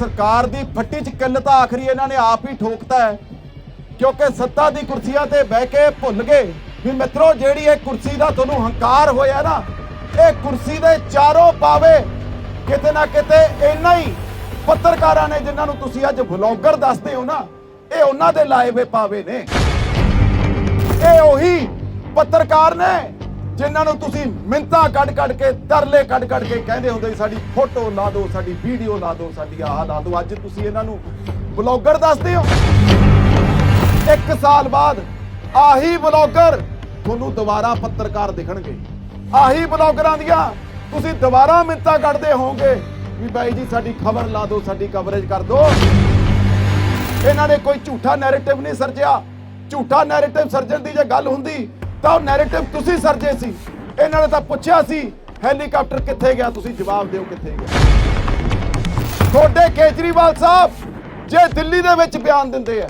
ਸਰਕਾਰ ਦੀ ਫੱਟੀ 'ਚ ਕਿੱਲ ਤਾਂ ਆਖਰੀ ਇਹਨਾਂ ਨੇ ਆਪ ਹੀ ਠੋਕਤਾ ਹੈ। ਕਿਉਂਕਿ ਸੱਤਾ ਦੀ ਕੁਰਸੀਆਂ ਤੇ ਬਹਿ ਕੇ ਭੁੱਲ ਗਏ ਵੀ ਮਿੱਤਰੋ, ਜਿਹੜੀ ਇਹ ਕੁਰਸੀ ਦਾ ਤੁਹਾਨੂੰ ਹੰਕਾਰ ਹੋਇਆ ਨਾ, ਇਹ ਕੁਰਸੀ ਦੇ ਚਾਰੋਂ ਪਾਵੇ ਕਿਤੇ ਨਾ ਕਿਤੇ ਇੰਨਾ ਹੀ ਪੱਤਰਕਾਰਾਂ ਨੇ ਜਿਨ੍ਹਾਂ ਨੂੰ ਤੁਸੀਂ ਅੱਜ ਵਲੌਗਰ ਦੱਸਦੇ ਹੋ ਨਾ, ਇਹ ਉਹਨਾਂ ਦੇ ਲਾਏ ਵੇ ਪਾਵੇ ਨੇ। ਇਹ ਉਹੀ ਪੱਤਰਕਾਰ ਨੇ ਜਿਨ੍ਹਾਂ ਨੂੰ ਤੁਸੀਂ ਮਿੰਤਾ ਕੱਢ ਕੱਢ ਕੇ, ਤਰਲੇ ਕੱਢ ਕੱਢ ਕੇ ਕਹਿੰਦੇ ਹੁੰਦੇ ਸਾਡੀ ਫੋਟੋ ਲਾ ਦਿਓ, ਸਾਡੀ ਵੀਡੀਓ ਲਾ ਦਿਓ, ਸਾਡੀ ਆਹ ਲਾ ਦਿਓ। ਅੱਜ ਤੁਸੀਂ ਇਹਨਾਂ ਨੂੰ ਬਲੌਗਰ ਦੱਸਦੇ ਹੋ। ਇੱਕ ਸਾਲ ਬਾਅਦ ਆਹੀ ਬਲੌਗਰ ਤੁਹਾਨੂੰ ਦੁਬਾਰਾ ਪੱਤਰਕਾਰ ਦਿਖਣਗੇ। ਆਹੀ ਬਲੌਗਰਾਂ ਦੀਆਂ ਤੁਸੀਂ ਦੁਬਾਰਾ ਮਿੰਤਾ ਕੱਢਦੇ ਹੋਵੋਗੇ ਵੀ ਬਾਈ ਜੀ, ਸਾਡੀ ਖਬਰ ਲਾ ਦਿਓ, ਸਾਡੀ ਕਵਰੇਜ ਕਰ ਦਿਓ। ਇਹਨਾਂ ਨੇ ਕੋਈ ਝੂਠਾ ਨੈਰੇਟਿਵ ਨਹੀਂ ਸਰਜਿਆ। ਝੂਠਾ ਨੈਰੇਟਿਵ ਸਰਜਣ ਦੀ ਜੇ ਗੱਲ ਹੁੰਦੀ ਤਾਂ ਉਹ ਨੈਰੇਟਿਵ ਤੁਸੀਂ ਸਰਜੇ ਸੀ। ਇਹਨਾਂ ਨੇ ਤਾਂ ਪੁੱਛਿਆ ਸੀ ਹੈਲੀਕਾਪਟਰ ਕਿੱਥੇ ਗਿਆ? ਤੁਸੀਂ ਜਵਾਬ ਦਿਓ ਕਿੱਥੇ ਗਿਆ। ਤੁਹਾਡੇ ਕੇਜਰੀਵਾਲ ਸਾਹਿਬ, ਜੇ ਦਿੱਲੀ ਦੇ ਵਿੱਚ ਬਿਆਨ ਦਿੰਦੇ ਆ,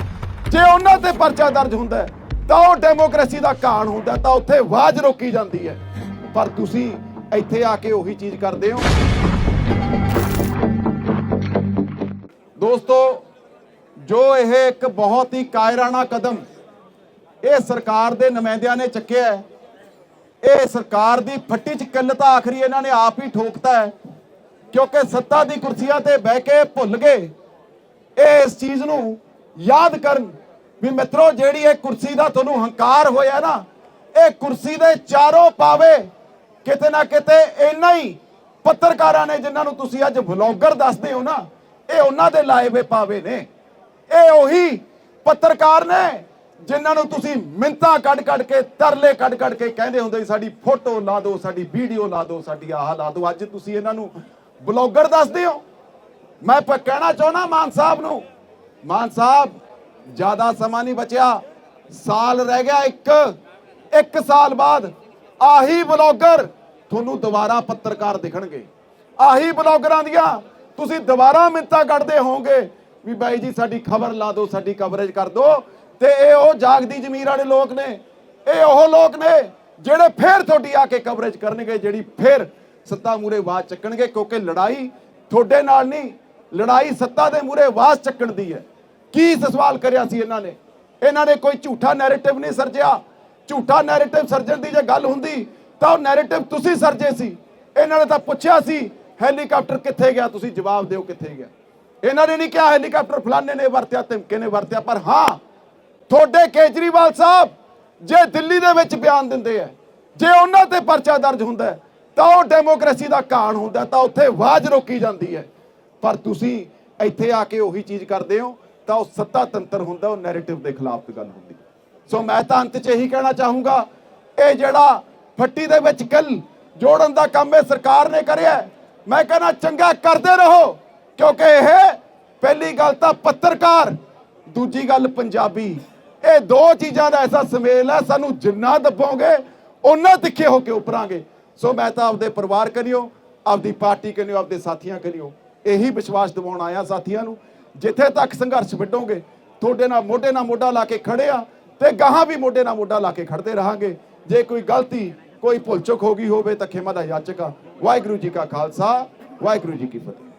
ਜੇ ਉਹਨਾਂ ਤੇ ਪਰਚਾ ਦਰਜ ਹੁੰਦਾ ਤਾਂ ਉਹ ਡੈਮੋਕ੍ਰੇਸੀ ਦਾ ਕਾਣ ਹੁੰਦਾ ਤਾਂ ਉੱਥੇ ਆਵਾਜ਼ ਰੋਕੀ ਜਾਂਦੀ ਹੈ। ਪਰ ਤੁਸੀਂ ਇੱਥੇ ਆ ਕੇ ਉਹੀ ਚੀਜ਼ ਕਰਦੇ ਹੋ। ਦੋਸਤੋ, ਜੋ ਇਹ ਇੱਕ ਬਹੁਤ ਹੀ ਕਾਇਰਾਨਾ ਕਦਮ ਇਹ ਸਰਕਾਰ ਦੇ ਨੁਮਾਇੰਦਿਆਂ ਨੇ ਚੱਕਿਆ ਹੈ। ਇਹ ਸਰਕਾਰ ਦੀ ਫੱਟੀ 'ਚ ਕਿੱਲ ਤਾਂ ਆਖਰੀ ਇਹਨਾਂ ਨੇ ਆਪ ਹੀ ਠੋਕਤਾ ਹੈ। ਕਿਉਂਕਿ ਸੱਤਾ ਦੀ ਕੁਰਸੀਆਂ ਤੇ ਬਹਿ ਕੇ ਭੁੱਲ ਗਏ। ਇਹ ਇਸ ਚੀਜ਼ ਨੂੰ ਯਾਦ ਕਰਨ ਵੀ ਮਿੱਤਰੋ, ਜਿਹੜੀ ਇਹ ਕੁਰਸੀ ਦਾ ਤੁਹਾਨੂੰ ਹੰਕਾਰ ਹੋਇਆ ਨਾ, ਇਹ ਕੁਰਸੀ ਦੇ ਚਾਰੋਂ ਪਾਵੇ ਕਿਤੇ ਨਾ ਕਿਤੇ ਇੰਨਾ ਹੀ ਪੱਤਰਕਾਰਾਂ ਨੇ ਜਿਨ੍ਹਾਂ ਨੂੰ ਤੁਸੀਂ ਅੱਜ ਵਲੌਗਰ ਦੱਸਦੇ ਹੋ ਨਾ, ਇਹ ਉਹਨਾਂ ਦੇ ਲਾਏ ਵੇ ਪਾਵੇ ਨੇ। ਇਹ ਉਹੀ ਪੱਤਰਕਾਰ ਨੇ ਜਿਨ੍ਹਾਂ ਨੂੰ ਤੁਸੀਂ ਮਿੰਤਾ ਕੱਢ ਕੱਢ ਕੇ, ਤਰਲੇ ਕੱਢ ਕੱਢ ਕੇ ਕਹਿੰਦੇ ਹੁੰਦੇ ਸਾਡੀ ਫੋਟੋ ਲਾ ਦਿਓ, ਸਾਡੀ ਵੀਡੀਓ ਲਾ ਦਿਓ, ਸਾਡੀ ਆਹ ਲਾ ਦਿਓ। ਅੱਜ ਤੁਸੀਂ ਇਹਨਾਂ ਨੂੰ ਬਲੌਗਰ ਦੱਸਦੇ ਹੋ। ਮੈਂ ਪ- ਕਹਿਣਾ ਚਾਹੁੰਦਾ ਮਾਨ ਸਾਹਿਬ ਨੂੰ, ਮਾਨ ਸਾਹਿਬ, ਜ਼ਿਆਦਾ ਸਮਾਂ ਨਹੀਂ ਬਚਿਆ। ਸਾਲ ਰਹਿ ਗਿਆ ਇੱਕ ਇੱਕ ਸਾਲ ਬਾਅਦ ਆਹੀ ਬਲੌਗਰ ਤੁਹਾਨੂੰ ਦੁਬਾਰਾ ਪੱਤਰਕਾਰ ਦਿਖਣਗੇ। ਆਹੀ ਬਲੌਗਰਾਂ ਦੀਆਂ ਤੁਸੀਂ ਦੁਬਾਰਾ ਮਿੰਤਾ ਕੱਢਦੇ ਹੋਵੋਗੇ ਵੀ ਬਾਈ ਜੀ, ਸਾਡੀ ਖਬਰ ਲਾ ਦਿਓ, ਸਾਡੀ ਕਵਰੇਜ ਕਰ ਦਿਓ। ਤੇ ਇਹ ਉਹ ਜਾਗਦੀ ਜ਼ਮੀਰ ਵਾਲੇ ਲੋਕ ਨੇ, ਇਹ ਉਹ ਲੋਕ ਨੇ ਜਿਹੜੇ ਫੇਰ ਤੁਹਾਡੀ ਆ ਕੇ ਕਵਰੇਜ ਕਰਨਗੇ, ਜਿਹੜੀ ਫੇਰ ਸੱਤਾ ਮੂਰੇ ਆਵਾਜ਼ ਚੱਕਣਗੇ, ਕਿਉਂਕਿ ਲੜਾਈ ਤੁਹਾਡੇ ਨਾਲ ਨਹੀਂ, ਲੜਾਈ ਸੱਤਾ ਦੇ ਮੂਰੇ ਆਵਾਜ਼ ਚੱਕਣ ਦੀ ਹੈ। ਕੀ ਸਵਾਲ ਕਰਿਆ ਸੀ ਇਹਨਾਂ ਨੇ? ਇਹਨਾਂ ਨੇ ਕੋਈ ਝੂਠਾ ਨੈਰੇਟਿਵ ਨਹੀਂ ਸਰਜਿਆ। ਝੂਠਾ ਨੈਰੇਟਿਵ ਸਰਜਣ ਦੀ ਜੇ ਗੱਲ ਹੁੰਦੀ, ਤਾਂ ਉਹ ਨੈਰੇਟਿਵ ਤੁਸੀਂ ਸਰਜੇ ਸੀ। ਇਹਨਾਂ ਨੇ ਤਾਂ ਪੁੱਛਿਆ ਸੀ ਹੈਲੀਕਾਪਟਰ ਕਿੱਥੇ ਗਿਆ? ਤੁਸੀਂ ਜਵਾਬ ਦਿਓ ਕਿੱਥੇ ਗਿਆ? ਇਹਨਾਂ ਨੇ ਨਹੀਂ ਕਿਹਾ ਹੈਲੀਕਾਪਟਰ ਫਲਾਣੇ ਨੇ ਵਰਤਿਆ, ਧਮਕੇ ਨੇ ਵਰਤਿਆ, ਪਰ ਹਾਂ ਤੁਹਾਡੇ ਕੇਜਰੀਵਾਲ ਸਾਹਿਬ ਜੇ ਦਿੱਲੀ ਦੇ ਵਿੱਚ ਬਿਆਨ ਦਿੰਦੇ ਆ, ਜੇ ਉਹਨਾਂ ਤੇ ਪਰਚਾ ਦਰਜ ਹੁੰਦਾ ਤਾਂ ਉਹ ਡੈਮੋਕ੍ਰੇਸੀ ਦਾ ਕਾਣ ਹੁੰਦਾ ਤਾਂ ਉੱਥੇ ਆਵਾਜ਼ ਰੋਕੀ ਜਾਂਦੀ ਹੈ। ਪਰ ਤੁਸੀਂ ਇੱਥੇ ਆ ਕੇ ਉਹੀ ਚੀਜ਼ ਕਰਦੇ ਹੋ, ਤਾਂ ਉਹ ਸੱਤਾ ਤੰਤਰ ਹੁੰਦਾ, ਉਹ ਨੈਰੇਟਿਵ ਦੇ ਖਿਲਾਫ ਗੱਲ ਹੁੰਦੀ ਸੋ ਮੈਂ ਤਾਂ ਅੰਤ 'ਚ ਇਹੀ ਕਹਿਣਾ ਚਾਹੂੰਗਾ, ਇਹ ਜਿਹੜਾ ਫੱਟੀ ਦੇ ਵਿੱਚ ਗੱਲ ਜੋੜਨ ਦਾ ਕੰਮ ਇਹ ਸਰਕਾਰ ਨੇ ਕਰਿਆ ਮੈਂ ਕਹਿੰਦਾ ਚੰਗਾ ਕਰਦੇ ਰਹੋ, ਕਿਉਂਕਿ ਇਹ ਪਹਿਲੀ ਗੱਲ ਤਾਂ ਪੱਤਰਕਾਰ, ਦੂਜੀ ਗੱਲ ਪੰਜਾਬੀ। ਇਹ ਦੋ ਚੀਜ਼ਾਂ ਦਾ ਐਸਾ ਸਮੇਲ ਹੈ ਸਾਨੂੰ ਜਿੰਨਾ ਦੱਬੋਗੇ ਉਹਨਾਂ ਤਿੱਖੇ ਹੋ ਕੇ ਉਪਰਾਂਗੇ। ਸੋ ਮੈਂ ਤਾਂ ਆਪਦੇ ਪਰਿਵਾਰ ਕਰਿਓ ਆਪਦੀ ਪਾਰਟੀ ਕਰਿਓ ਆਪਦੇ ਸਾਥੀਆਂ ਕਰਿਓ ਇਹੀ ਵਿਸ਼ਵਾਸ ਦਿਵਾਉਣ ਆਇਆ ਸਾਥੀਆਂ ਨੂੰ। ਜਿੱਥੇ ਤੱਕ ਸੰਘਰਸ਼ ਵਿੱਢੋਗੇ, ਤੁਹਾਡੇ ਨਾਲ ਮੋਢੇ ਨਾਲ ਮੋਢਾ ਲਾ ਕੇ ਖੜੇ ਆ ਤੇ ਗਾਹਾਂ ਵੀ ਮੋਢੇ ਨਾਲ ਮੋਢਾ ਲਾ ਕੇ ਖੜਦੇ ਰਹਾਂਗੇ। ਜੇ ਕੋਈ ਗਲਤੀ, ਕੋਈ ਭੁੱਲ ਚੁੱਕ ਹੋ ਗਈ ਹੋਵੇ ਤਾਂ ਖਿਮਾ ਦਾ ਯਾਚਕ ਆ। ਵਾਹਿਗੁਰੂ ਜੀ ਕਾ ਖਾਲਸਾ, ਵਾਹਿਗੁਰੂ ਜੀ ਕੀ ਫਤਿਹ।